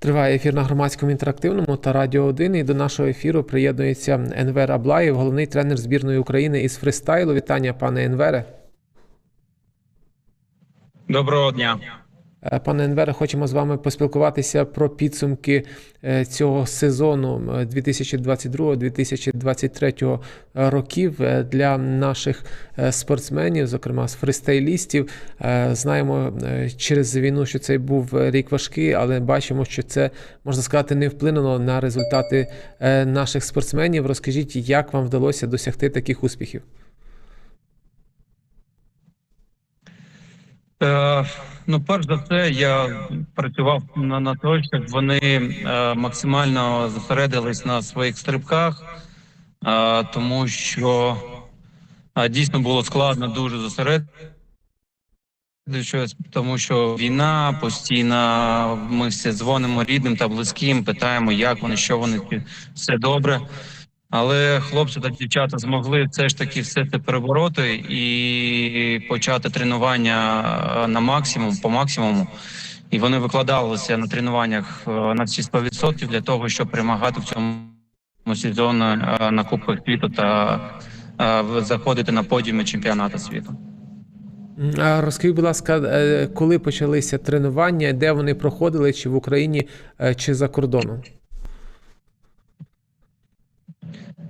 Триває ефір на громадському інтерактивному та Радіо 1. І до нашого ефіру приєднується Енвер Аблаєв, головний тренер збірної України із фристайлу. Вітання, пане Енвере. Доброго дня. Е, Пане Енвере, хочемо з вами поспілкуватися про підсумки е, цього сезону е, 2022-2023 років е, для наших спортсменів, зокрема з фристайлістів. Знаємо через війну, що цей був рік важкий, але бачимо, що це можна сказати не вплинуло на результати наших спортсменів. Розкажіть, як вам вдалося досягти таких успіхів? Е, ну, перш за все, я працював на, на те, щоб вони е, максимально зосередились на своїх стрибках, е, тому що е, дійсно було складно дуже зосередитися, тому що війна постійно. Ми всі дзвонимо рідним та близьким, питаємо, як вони, що вони, все добре. Але хлопці та дівчата змогли все ж таки все це перебороти і почати тренування е, на максимум по максимуму. І вони викладалися на тренуваннях е, на всі 100% для того, щоб перемагати в цьому сезоні е, на Кубках світу та заходити на подіуми чемпіонату світу. Розкажіть, будь ласка, коли почалися тренування, де вони проходили, чи в Україні, чи за кордоном? Е,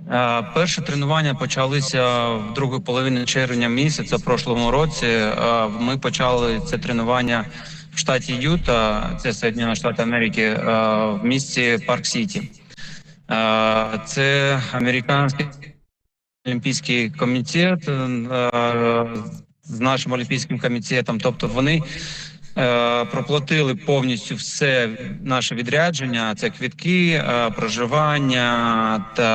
Перші тренування почалися в другій половині червня місяця прошлому році. Е, Ми почали це тренування в штаті Юта, це Сполучені Штати Америки, е, в місті Парк Сіті. Е, Це американський олімпійський комітет е, з нашим олімпійським комітетом. Тобто вони е, проплатили повністю все наше відрядження: це квітки, е, проживання та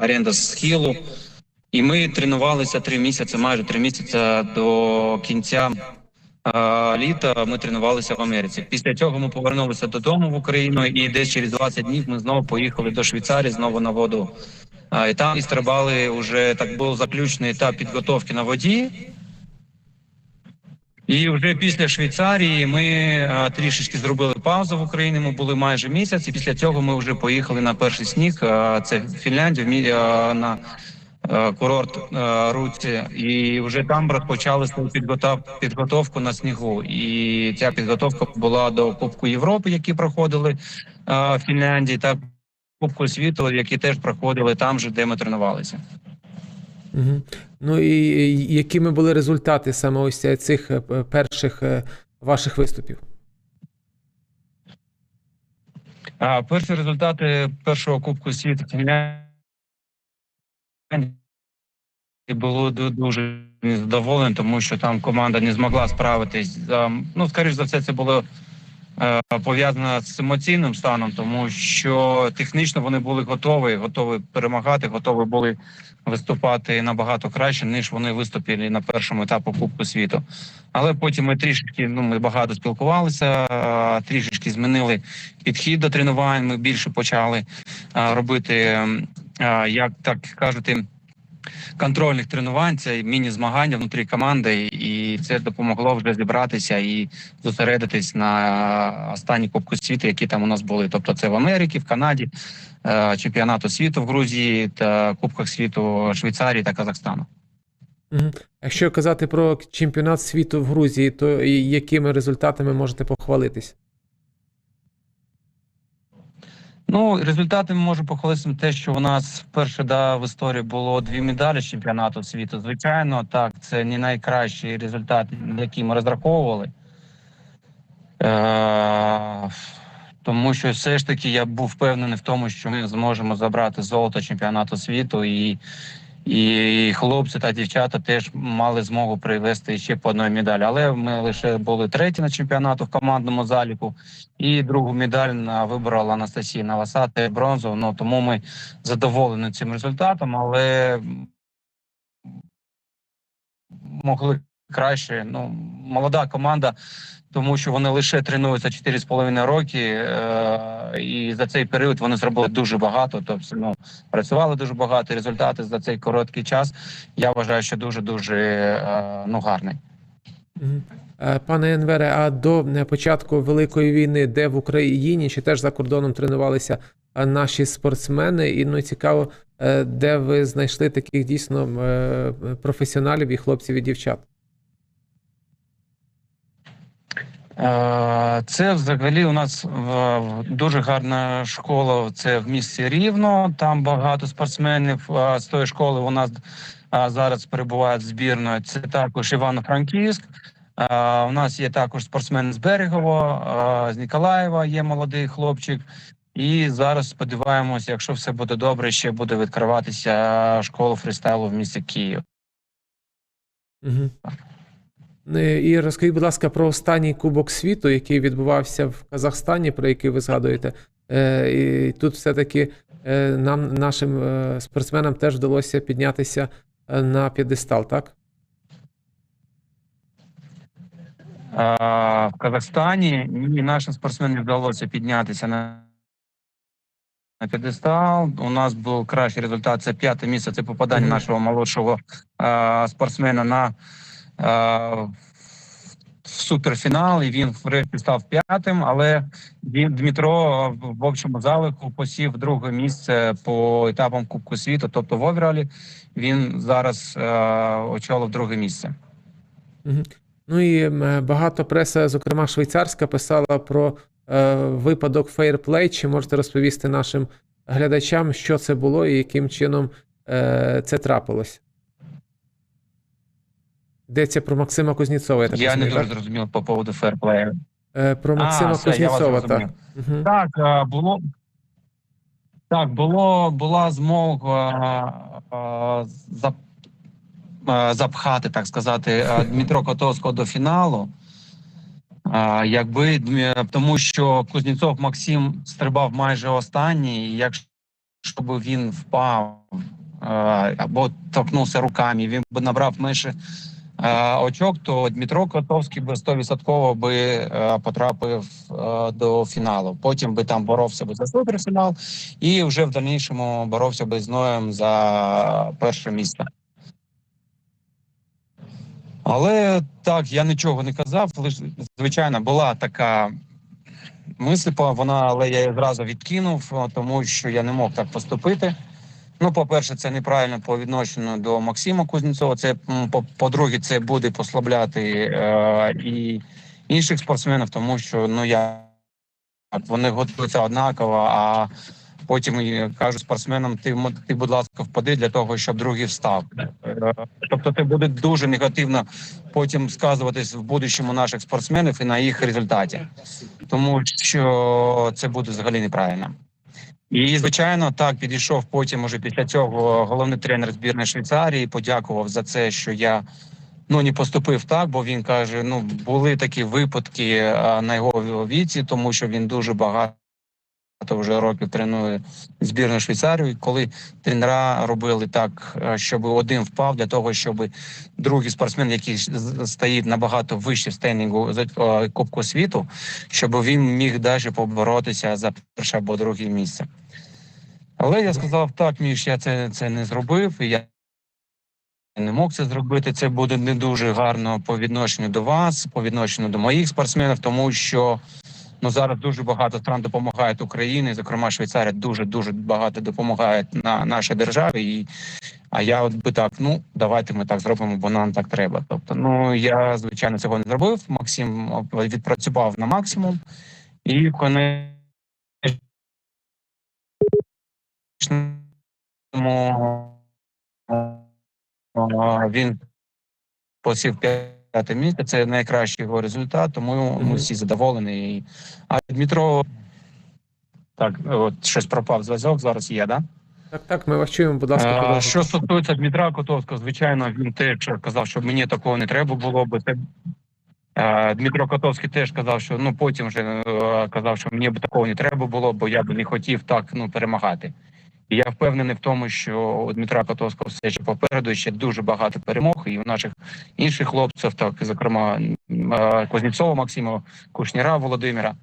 е, оренда схилу. І ми тренувалися три місяці, майже три місяці до кінця е, літа. Ми тренувалися в Америці. Після цього ми повернулися додому в Україну, і десь через 20 днів ми знову поїхали до Швейцарії, знову на воду. І там і стрибали вже так був заключний етап підготовки на воді. І вже після Швейцарії ми трішечки зробили паузу в Україні. Ми були майже місяць, і після цього ми вже поїхали на перший сніг. Це мі- на курорт Руці. І вже там розпочали свою підготов, підготовку на снігу. І ця підготовка була до Кубку Європи, які проходили в Фінляндії, та Кубку світу, які теж проходили там же, де ми тренувалися. Угу. Ну і якими були результати саме ось цих е, перших е, ваших виступів? А, перші результати першого Кубку світу було дуже незадоволені, тому що там команда не змогла справитись. Ну, скоріш за все, це було е, пов'язано з емоційним станом, тому що технічно вони були готові, готові перемагати, готові були виступати набагато краще, ніж вони виступили на першому етапі Кубку світу. Але потім ми трішечки, ну ми багато спілкувалися, трішечки змінили підхід до тренувань. Ми більше почали е, робити, е, як так кажете, контрольних тренувань, це міні-змагання внутрі команди, і це допомогло вже зібратися і зосередитись на останні Кубку світу, які там у нас були. Тобто це в Америці, в Канаді, е, чемпіонату світу в Грузії та Кубках світу Швейцарії та Казахстану. Якщо казати про чемпіонат світу в Грузії, то якими результатами можете похвалитись? Ну, результатами можу похвалитися те, що у нас вперше да, в історії було дві медалі чемпіонату світу. Звичайно, так, це не найкращий результат, на який ми розраховували. Е- тому що все ж таки я був впевнений в тому, що ми зможемо забрати золото чемпіонату світу, і, і хлопці та дівчата теж мали змогу привезти ще по одній медалі. Але ми лише були треті на чемпіонату в командному заліку. І другу медаль на- Анастасія Наваса, та бронзу. Ну тому ми задоволені цим результатом, але могли краще. Ну молода команда, тому що вони лише тренуються 4,5 роки, е- і за цей період вони зробили дуже багато. Тобто, ну працювали дуже багато. Результати за цей короткий час. Я вважаю, що дуже дуже е- ну гарний. Е, Пане Енвере, а до е, початку Великої війни, де в Україні чи теж за кордоном тренувалися е, наші спортсмени? І ну цікаво, де ви знайшли таких дійсно професіоналів і хлопців і дівчат? Е, Це взагалі у нас дуже гарна школа. Це в місті Рівно. Там багато спортсменів е, з тої школи. У нас е, зараз перебувають збірною. Це також Івано-Франківськ. Е, У нас є також спортсмен з Берегово, е, з Ніколаєва є молодий хлопчик. І зараз сподіваємося, якщо все буде добре, ще буде відкриватися школа фристайлу в місті Київ. Угу. І розкажіть, будь ласка, про останній Кубок світу, який відбувався в Казахстані, про який ви згадуєте. Е, І тут все-таки е, нам, нашим е, спортсменам теж вдалося піднятися е, на п'єдестал, так? А, в Казахстані ні, нашим спортсменам вдалося піднятися на, на п'єдестал. У нас був кращий результат. Це п'яте місце. Це попадання нашого молодшого а, спортсмена на в суперфінал. І він врешті став п'ятим. Але він Дмитро в общому залику посів друге місце по етапам Кубку світу, тобто в овералі. Він зараз а, очолив друге місце. Ну і багато преса, зокрема швейцарська, писала про е, випадок фейрплей. Чи можете розповісти нашим глядачам, що це було і яким чином е, це трапилось? Йдеться про Максима Кузнєцова. Я, так Я не дуже так? зрозумів по поводу ферплею. Е, про Максима вас Кузнєцова, так. Угу. Так, е, було так, було була змога е, зап, е, запхати, так сказати, Дмитро Котовського до фіналу. Е, Якби тому, що Кузнєцов Максим стрибав майже останній, і якщо б він впав або торкнувся руками, він би набрав менше очок, то Дмитро Котовський би 100% би е, потрапив е, до фіналу. Потім би там боровся би за суперфінал, і вже в дальнішому боровся би з Ноєм за перше місце. Але так, я нічого не казав. Лиш, звичайно, була така мисль, вона, але я її зразу відкинув, тому що я не мог так поступити. Ну, по-перше, це неправильно по відношенню до Максима Кузнєцова. Це по-друге, це буде послабляти е, і інших спортсменів, тому що ну я вони готуються однаково, а потім кажуть спортсменам: ти ти, будь ласка, впади для того, щоб другий встав. Е, тобто, це буде дуже негативно потім сказуватись в будущому наших спортсменів і на їх результаті, тому що це буде взагалі неправильно. І звичайно, так підійшов потім. Уже після цього головний тренер збірної Швейцарії подякував за це, що я ну не поступив так, бо він каже: ну були такі випадки на його віці, тому що він дуже багато вже років тренує збірну Швейцарію. Коли тренера робили так, е, щоб один впав для того, щоб другий спортсмен, який стоїть набагато вище в стендінгу за е, Кубку світу, щоб він міг далі поборотися за перше або друге місце. Але я сказав: так, Міш, я це, це не зробив, я не мог це зробити. Це буде не дуже гарно по відношенню до вас, по відношенню до моїх спортсменів, тому що Ну зараз дуже багато стран допомагають Україні. Зокрема, Швейцарія дуже дуже багато допомагає на нашій державі. І, А я от би так: ну давайте ми так зробимо, бо нам так треба. Тобто, ну я звичайно цього не зробив. Максим відпрацював на максимум і коне. Він посів 5 місця. Це найкращий його результат, тому mm -hmm. ми всі задоволені. А Дмитро так, от щось пропав зв'язок. Зараз є, да? Так, так, ми вас чуємо, будь ласка. А, що стосується Дмитра Котовського, звичайно, він теж казав, що мені такого не треба було би. Це Дмитро Котовський теж казав, що ну потім вже е, казав, що мені б такого не треба було, бо я б не хотів так ну перемагати. Я впевнений в тому, що у Дмитра Котовського все ще попереду ще дуже багато перемог, і у наших інших хлопців, так зокрема Кузнєцова Максима, Кушніра Володимира.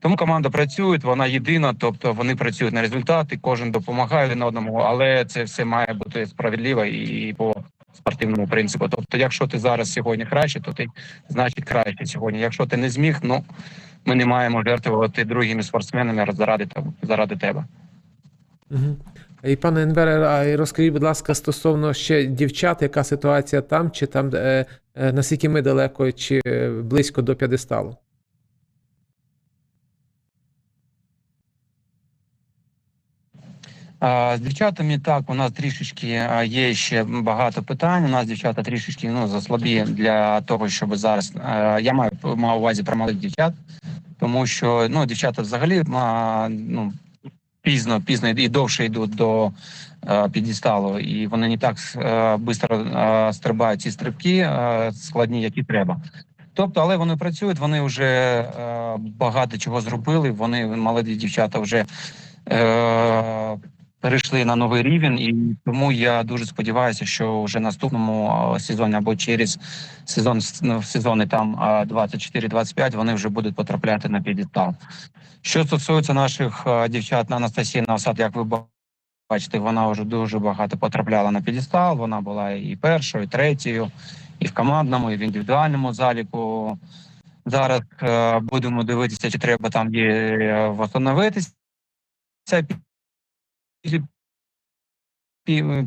Тому команда працює, вона єдина, тобто вони працюють на результати, кожен допомагає один одному, але це все має бути справедливо і по спортивному принципу. Тобто, якщо ти зараз сьогодні краще, то ти значить краще сьогодні. Якщо ти не зміг, ну ми не маємо жертвувати другими спортсменами заради заради тебе. Угу. І пане Енвере, а розкажіть, будь ласка, стосовно ще дівчат, яка ситуація там, чи там е, е, наскільки ми далеко, чи е, близько до п'єдесталу? З дівчатами так, у нас трішечки є ще багато питань. У нас дівчата трішечки ну, заслабі для того, щоб зараз. Я маю маю увазі про малих дівчат, тому що ну, дівчата взагалі ну, пізно, пізно і довше йдуть до а, підісталу, і вони не так швидко стрибають ці стрибки складні, які треба. Тобто, але вони працюють, вони вже е, багато чого зробили. Вони молоді дівчата вже е, перейшли на новий рівень, і тому я дуже сподіваюся, що вже наступному сезоні або через сезон ну, сезони там е, 24-25 вони вже будуть потрапляти на підістал. Що стосується наших дівчат на Анастасії Навсад, як ви бачите, вона вже дуже багато потрапляла на підістал. Вона була і першою, і третьою, і в командному, і в індивідуальному заліку. Зараз е, будемо дивитися, чи треба там є е, восстановитися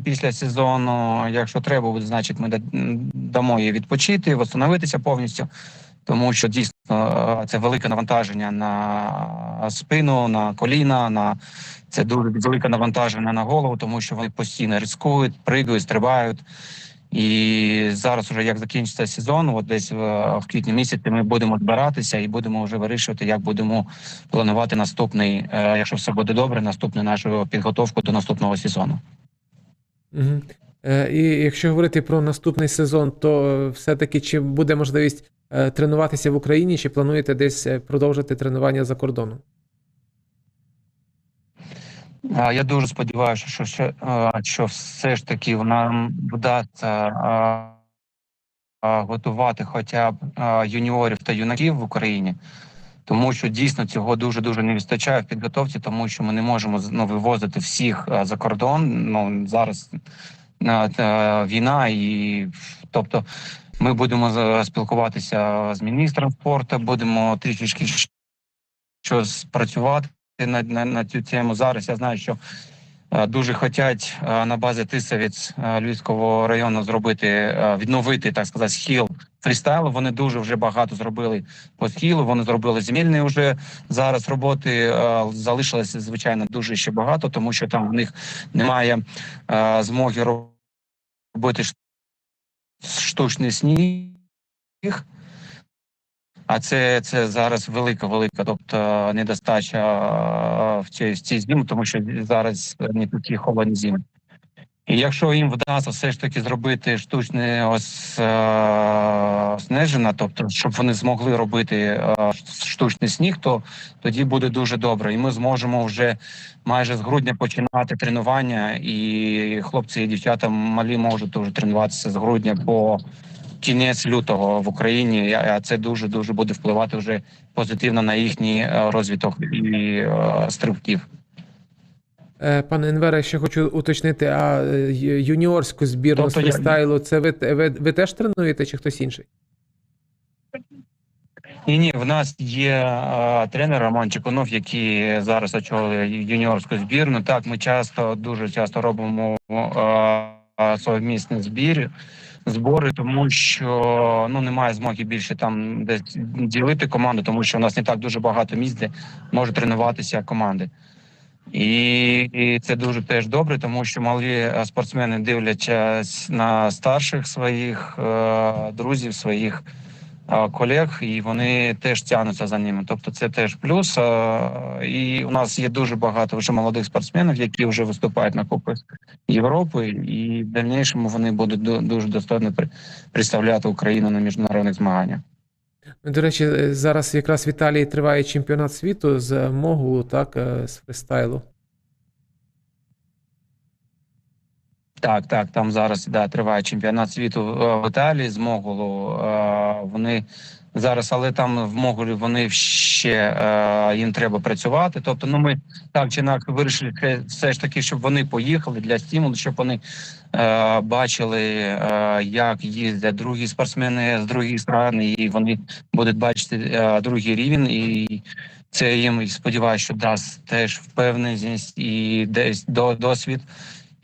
після сезону. Якщо треба буде, значить ми да- дамо їй відпочити, восстановитися повністю, тому що дійсно це велике навантаження на спину, на коліна, на це дуже велике навантаження на голову, тому що вони постійно рискують, пригають, стрибають. І зараз, вже як закінчиться сезон, от десь в, в квітні місяці ми будемо збиратися і будемо вже вирішувати, як будемо планувати наступний, е, якщо все буде добре, наступну нашу підготовку до наступного сезону. Угу. Е, і якщо говорити про наступний сезон, то е, все-таки чи буде можливість е, тренуватися в Україні, чи плануєте десь е, продовжити тренування за кордоном? Я дуже сподіваюся, що ще що все ж таки нам вдасться готувати хоча б юніорів та юнаків в Україні, тому що дійсно цього дуже дуже не вистачає в підготовці, тому що ми не можемо ну, вивозити всіх за кордон. Ну зараз війна, і тобто ми будемо спілкуватися з міністром спорту, будемо трішечки щось працювати на, на, на цю тему зараз. Я знаю, що е, дуже хочуть е, на базі Тисовець е, Львівського району зробити, відновити, так сказати, схил фрістайлу. Вони дуже вже багато зробили по схилу. Вони зробили земельні вже зараз роботи. Залишилося звичайно дуже ще багато, тому що там в них немає змоги робити штучний сніг. А це, це зараз велика, велика, тобто недостача е, в цій, в цій зимі, тому що зараз не такі холодні зими. І якщо їм вдасться все ж таки зробити штучне ос, е, тобто щоб вони змогли робити е, штучний сніг, то тоді буде дуже добре. І ми зможемо вже майже з грудня починати тренування, і хлопці і дівчата малі можуть вже тренуватися з грудня по кінець лютого в Україні, а це дуже дуже буде впливати вже позитивно на їхній е, розвиток і е, стрибків. Е, Пане Енвере, ще хочу уточнити, а юніорську збірну Тобто з фристайлу, це ви, ви, ви теж тренуєте, чи хтось інший? Ні, ні, в нас є е, тренер Роман Чекунов, який зараз очолює юніорську збірну. Так, ми часто дуже часто робимо е, совмісний збір. Збори, тому що ну немає змоги більше там десь ділити команду, тому що у нас не так дуже багато місць, де можуть тренуватися команди. І, і це дуже теж добре, тому що малі е, спортсмени дивляться на старших своїх е, друзів, своїх е, колег, і вони теж тягнуться за ними. Тобто, це теж плюс. І у нас є дуже багато вже молодих спортсменів, які вже виступають на Кубку Європи, і в дальнішому вони будуть ду- дуже достойно представляти Україну на міжнародних змаганнях. До речі, е, зараз якраз в Італії триває чемпіонат світу з Могулу, так, е, з фристайлу. Так, так, там зараз да, триває чемпіонат світу в Італії з Моголу. Е, Вони зараз, але там в Моголі вони ще е, їм треба працювати. Тобто, ну ми так чи інакше вирішили все- ж таки, щоб вони поїхали для стимулу, щоб вони е, бачили, як їздять другі спортсмени з других стран, і вони будуть бачити другий рівень. І це їм сподіваюся, що дасть теж впевненість і десь до досвід.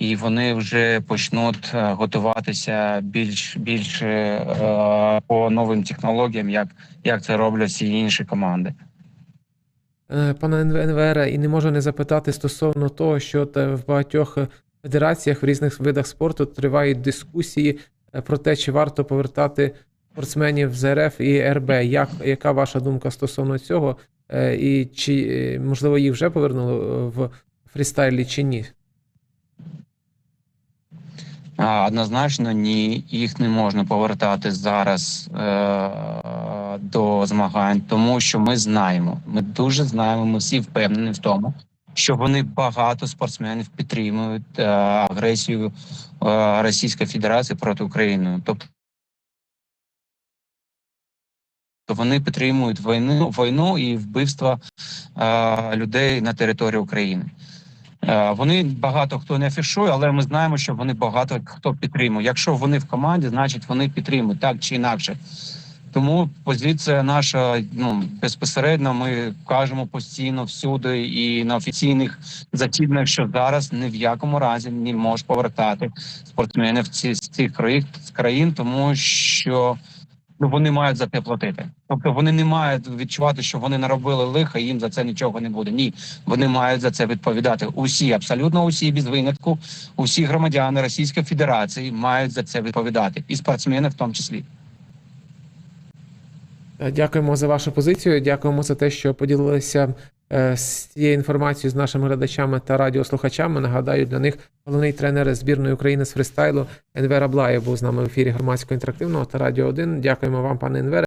І вони вже почнуть е, готуватися більш більш е, по новим технологіям, як, як це роблять всі інші команди. Е, Пане НВР, і не можу не запитати стосовно того, що в багатьох федераціях в різних видах спорту тривають дискусії про те, чи варто повертати спортсменів з РФ і РБ. Як, яка ваша думка стосовно цього? І чи можливо їх вже повернули в фрістайлі чи ні? Однозначно, ні, їх не можна повертати зараз е, до змагань, тому що ми знаємо. Ми дуже знаємо, ми всі впевнені в тому, що вони багато спортсменів підтримують е, агресію е, Російської Федерації проти України. Тобто то вони підтримують війну, війну і вбивства е, людей на території України. Е, Вони багато хто не афішує, але ми знаємо, що вони багато хто підтримує. Якщо вони в команді, значить вони підтримують так чи інакше. Тому позиція наша ну безпосередньо. Ми кажемо постійно всюди і на офіційних засіданнях, що зараз ні в якому разі не може повертати спортсменів з цих країн, тому що вони мають за це платити. Тобто вони не мають відчувати, що вони наробили лиха, їм за це нічого не буде. Ні, вони мають за це відповідати. Усі, абсолютно усі, без винятку, усі громадяни Російської Федерації мають за це відповідати, і спортсмени в тому числі. Дякуємо за вашу позицію. Дякуємо за те, що поділилися з цією інформацією з нашими глядачами та радіослухачами. Нагадаю, для них головний тренер збірної України з фристайлу Енвер Аблаєв був з нами в ефірі громадського інтерактивного та радіо 1. Дякуємо вам, пане Енвере.